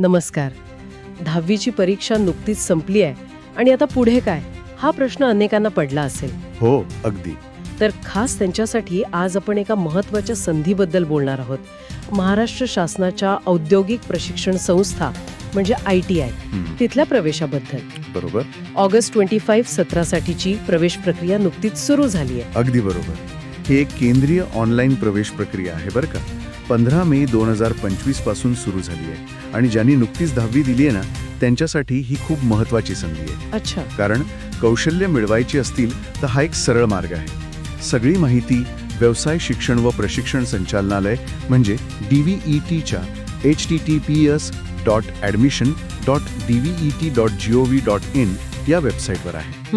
नमस्कार. दहावीची परीक्षा नुकतीच संपली आहे आणि आता पुढे काय? हा प्रश्न अनेकांना पडला असेल. हो अगदी. तर खास त्यांच्यासाठी आज आपण एका महत्त्वाच्या संधीबद्दल बोलणार आहोत. महाराष्ट्र शासनाच्या औद्योगिक प्रशिक्षण संस्था म्हणजे आय टी आय तिथल्या प्रवेशाबद्दल. बरोबर. ऑगस्ट ट्वेंटी फाईव्ह सत्रासाठीची प्रवेश प्रक्रिया नुकतीच सुरू झाली आहे. अगदी बरोबर. ही एक केंद्रीय ऑनलाईन प्रवेश प्रक्रिया आहे बरं का? पंधरा मे दोन हजार पंचवीसपासून सुरू झाली आहे. आणि ज्यांनी नुकतीच दहावी दिली आहे ना त्यांच्यासाठी ही खूप महत्वाची संधी आहे. अच्छा. कारण कौशल्य मिळवायची असतील तर हा एक सरळ मार्ग आहे. सगळी माहिती व्यवसाय शिक्षण व प्रशिक्षण संचालनालय म्हणजे डी व्ही ई टीच्या H T T P S dot admission dot D V E T dot G O V dot in या वेबसाईटवर आहे.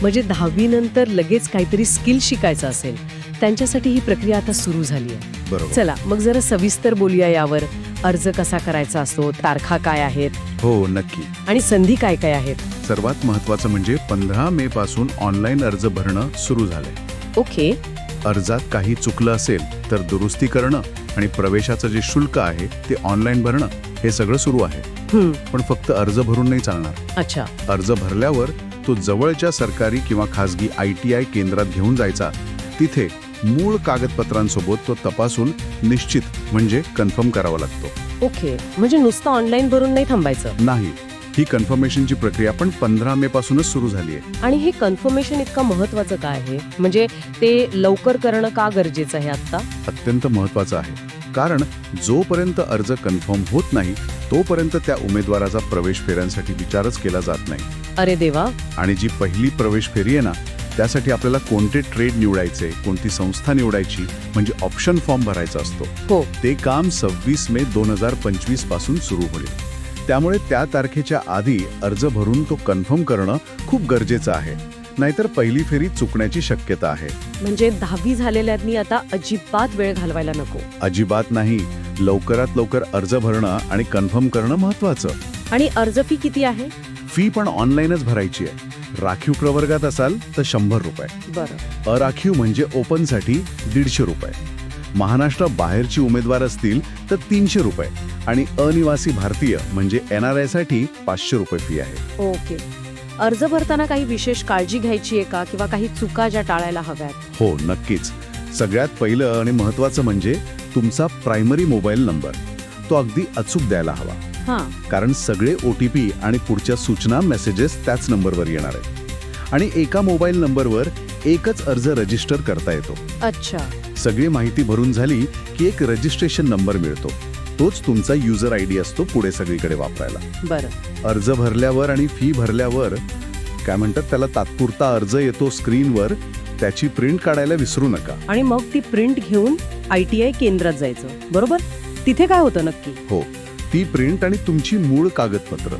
म्हणजे दहावी नंतर लगेच काहीतरी स्किल शिकायचं असेल त्यांच्यासाठी ही प्रक्रिया आता सुरू झाली आहे. बरोबर. चला मग जरा सविस्तर बोलूया यावर. अर्ज कसा करायचा असतो तारखा काय आहेत? हो नक्की. आणि संधी काय काय आहेत? सर्वात महत्त्वाचं म्हणजे पंधरा मे पासून ऑनलाईन अर्ज भरणं सुरू झालंय. ओके. अर्जात काही चुकलं असेल तर दुरुस्ती करणं आणि प्रवेशाचं जे शुल्क आहे ते ऑनलाईन भरणं हे सगळं सुरू आहे. पण फक्त अर्ज भरून नाही चालणार. अच्छा. अर्ज भरल्यावर तो जवळच्या सरकारी किंवा खासगी आय टी आय केंद्रात घेऊन जायचा. तिथे मूळ कागदपत्रांसोबत तो तपासून निश्चित म्हणजे कन्फर्म करावा लागतो. ओके म्हणजे नुसतं ऑनलाईन भरून नाही थांबायचं? नाही ही कन्फर्मेशनची प्रक्रिया पण पंधरा मे पासूनच सुरू झाली आहे. आणि हे कन्फर्मेशन इतकं महत्वाचं काय आहे? म्हणजे ते लवकर करणं का गरजेचं आहे आता अत्यंत महत्वाचं आहे. कारण जोपर्यंत अर्ज कन्फर्म होत नाही तोपर्यंत त्या उमेदवाराचा प्रवेश फेऱ्यांसाठी विचारच केला जात नाही. अरे देवा! आणि जी पहिली प्रवेश फेरी आहे ना त्यासाठी आपल्याला कोणते ट्रेड निवडायचे कोणती संस्था निवडायची म्हणजे ऑप्शन फॉर्म भरायचा असतो. हो. ते काम सव्वीस मे दोन हजार पंचवीसपासून सुरू होईल. त्यामुळे त्या तारखेच्या आधी अर्ज भरून तो कन्फर्म करणं खूप गरजेचं आहे. नाहीतर पहिली फेरी चुकण्याची शक्यता आहे. म्हणजे दहावी झालेल्यांनी आता अजिबात वेळ घालवायला नको. अजिबात नाही. लवकरात लवकर अर्ज भरणं आणि कन्फर्म करणं महत्वाचं आणि अर्ज फी किती आहे? फी पण ऑनलाईनच भरायची आहे. राखीव प्रवर्गात असाल तर शंभर रुपये. बरं. अराखीव म्हणजे ओपनसाठी दीडशे रुपये. महाराष्ट्र बाहेरची उमेदवार असतील तर तीनशे रुपये आणि अनिवासी भारतीय म्हणजे एन आर आयसाठी पाचशे रुपये फी आहे. ओके. अर्ज भरताना काही विशेष काळजी घ्यायची आहे का किंवा काही चुका ज्या टाळायला हव्यात? हो नक्कीच. सगळ्यात पहिलं आणि महत्त्वाचं म्हणजे तुमचा प्रायमरी मोबाईल नंबर तो अगदी अचूक द्यायला हवा. कारण सगळे ओ टी पी आणि पुढच्या सूचना मेसेजेस त्याच नंबरवर येणार आहे आणि एका मोबाईल नंबरवर एकच अर्ज रजिस्टर करता येतो. अच्छा. सगळी माहिती भरून झाली की एक रजिस्ट्रेशन नंबर मिळतो. तोच तुमचा युजर आय डी असतो पुढे सगळीकडे वापरायला. बरं. अर्ज भरल्यावर आणि फी भरल्यावर काय म्हणतात त्याला तात्पुरता अर्ज येतो स्क्रीनवर त्याची प्रिंट काढायला विसरू नका. आणि मग ती प्रिंट घेऊन आय टी आय केंद्रात जायचं. बरोबर? तिथे काय होतं नक्की? हो. ती प्रिंट आणि तुमची मूळ कागदपत्र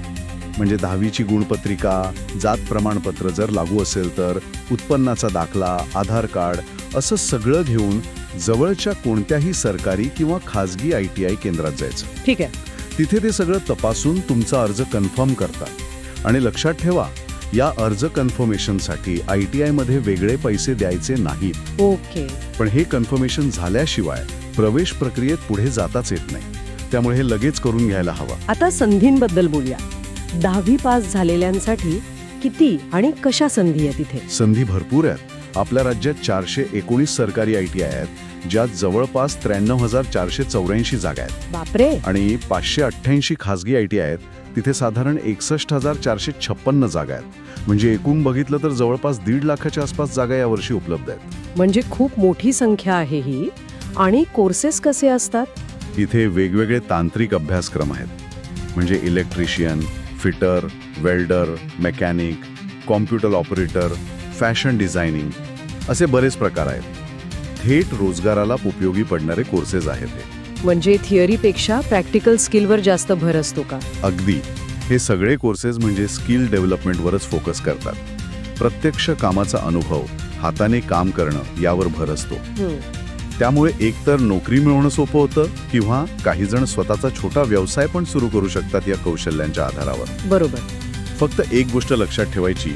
म्हणजे दहावीची गुणपत्रिका जात प्रमाणपत्र जर लागू असेल तर उत्पन्नाचा दाखला आधार कार्ड असं सगळं घेऊन जवळच्या कोणत्याही सरकारी किंवा खाजगी आय टी आय केंद्रात जायचं. ठीक आहे. तिथे ते सगळं तपासून तुमचा अर्ज कन्फर्म करतात. आणि लक्षात ठेवा या अर्ज कन्फर्मेशनसाठी आय टी आयमध्ये वेगळे पैसे द्यायचे नाहीत. ओके. पण हे कन्फर्मेशन झाल्याशिवाय प्रवेश प्रक्रियेत पुढे जाताच येत नाही. त्यामुळे हे लगेच करून घ्यायला हवं. आता संधींबद्दल बोलूया. दहावी पास झालेल्यांसाठी किती आणि कशा संधी आहे तिथे संधी भरपूर आहेत. आपल्या राज्यात चारशे एकोणीस सरकारी आय टी आय आहेत ज्यात जवळपास त्र्याण्णव हजार चारशे चौऱ्याऐंशी जागा आहेत. बापरे! आणि पाचशे अठ्ठ्याऐंशी खासगी आय टी आय आहेत तिथे साधारण एकसष्ट हजार चारशे छप्पन्न जागा आहेत. म्हणजे एकूण बघितलं तर जवळपास दीड लाखाच्या आसपास जागा यावर्षी उपलब्ध आहेत. म्हणजे खूप मोठी संख्या आहे ही. आणि कोर्सेस कसे असतात? इथे वेगवेगळे तांत्रिक अभ्यासक्रम आहेत. म्हणजे electrician fitter welder mechanic computer operator fashion designing असे बरेच प्रकार आहेत. थेट रोजगाराला उपयोगी पडणारे कोर्सेस आहेत हे. म्हणजे थिअरीपेक्षा प्रॅक्टिकल स्किलवर जास्त भर असतो का? अगदी. हे सगळे कोर्सेस म्हणजे स्किल डेव्हलपमेंटवरच फोकस करतात. प्रत्यक्ष कामाचा अनुभव हाताने काम करणं यावर भर असतो. त्यामुळे एकतर नोकरी मिळवणं सोपं होतं किंवा काही जण स्वतःचा छोटा व्यवसाय पण सुरू करू शकतात या कौशल्यांच्या आधारावर. बरोबर. फक्त एक गोष्ट लक्षात ठेवायची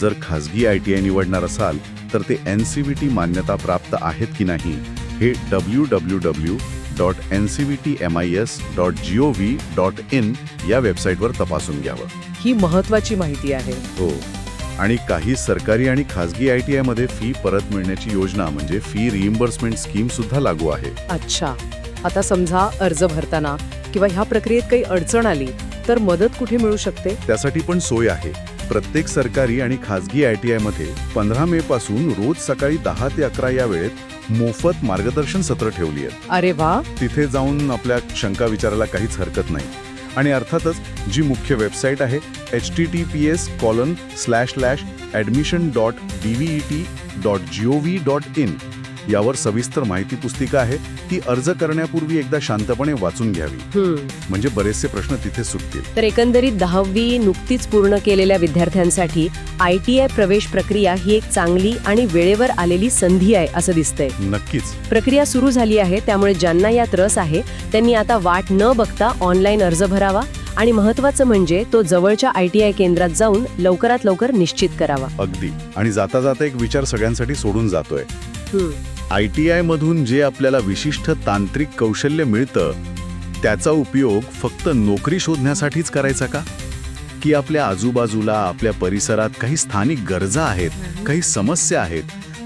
जर खाजगी आय टी आय निवडणार असाल तर ते एन सी व्ही टी मान्यता प्राप्त आहेत की नाही हे W W W dot N C B T M I S dot G O V dot in या वेबसाईटवर तपासून घ्यावं. ही महत्वाची माहिती आहे. हो. आणि काही सरकारी आणि खासगी आय टी आयमध्ये फी परत मिळण्याची योजना म्हणजे फी रिइम्बर्समेंट स्कीम सुद्धा लागू आहे. अच्छा. आता समजा अर्ज भरताना किंवा ह्या प्रक्रियेत काही अडचण आली तर मदत कुठे मिळू शकते? त्यासाठी पण सोय आहे. प्रत्येक सरकारी आणि खासगी आय टी आयमध्ये पंधरा मे पासून रोज सकाळी दहा ते अकरा या वेळेत मोफत मार्गदर्शन सत्र ठेवली आहेत. अरे वा. तिथे जाऊन आपल्या शंका विचारायला काहीच हरकत नाही. आणि अर्थातच जी मुख्य वेबसाईट आहे H T T P S colon slash slash admission dot D V E T dot G O V dot in यावर सविस्तर माहिती पुस्तिका आहे ती अर्ज करण्यापूर्वी एकदा शांतपणे वाचून घ्यावी. म्हणजे बरेचसे प्रश्न तिथे सुटतील. तर एकंदरीत दहावी नुकतीच पूर्ण केलेल्या विद्यार्थ्यांसाठी आय टी आय प्रवेश प्रक्रिया ही एक चांगली आणि वेळेवर आलेली संधी आहे असं दिसतंय. नक्कीच. प्रक्रिया सुरू झाली आहे त्यामुळे ज्यांना यात रस आहे त्यांनी आता वाट न बघता ऑनलाईन अर्ज भरावा आणि महत्वाचं म्हणजे तो जवळच्या आय टी आय केंद्रात जाऊन लवकरात लवकर निश्चित करावा. अगदी. आणि जाता जाता एक विचार सगळ्यांसाठी सोडून जातोय. हम्म. आय टी आयमधून जे आपल्याला विशिष्ट तांत्रिक कौशल्य मिळतं त्याचा उपयोग फक्त नोकरी शोधण्यासाठीच करायचा का? की आपल्या आजूबाजूला आपल्या परिसरात काही स्थानिक गरजा आहेत काही समस्या आहेत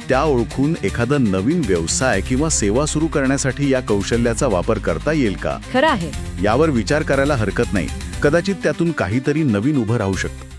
त्या ओळखून एखादा नवीन व्यवसाय किंवा सेवा सुरू करण्यासाठी या कौशल्याचा वापर करता येईल का? खरं आहे. यावर विचार करायला हरकत नाही. कदाचित त्यातून काहीतरी नवीन उभं राहू शकतं.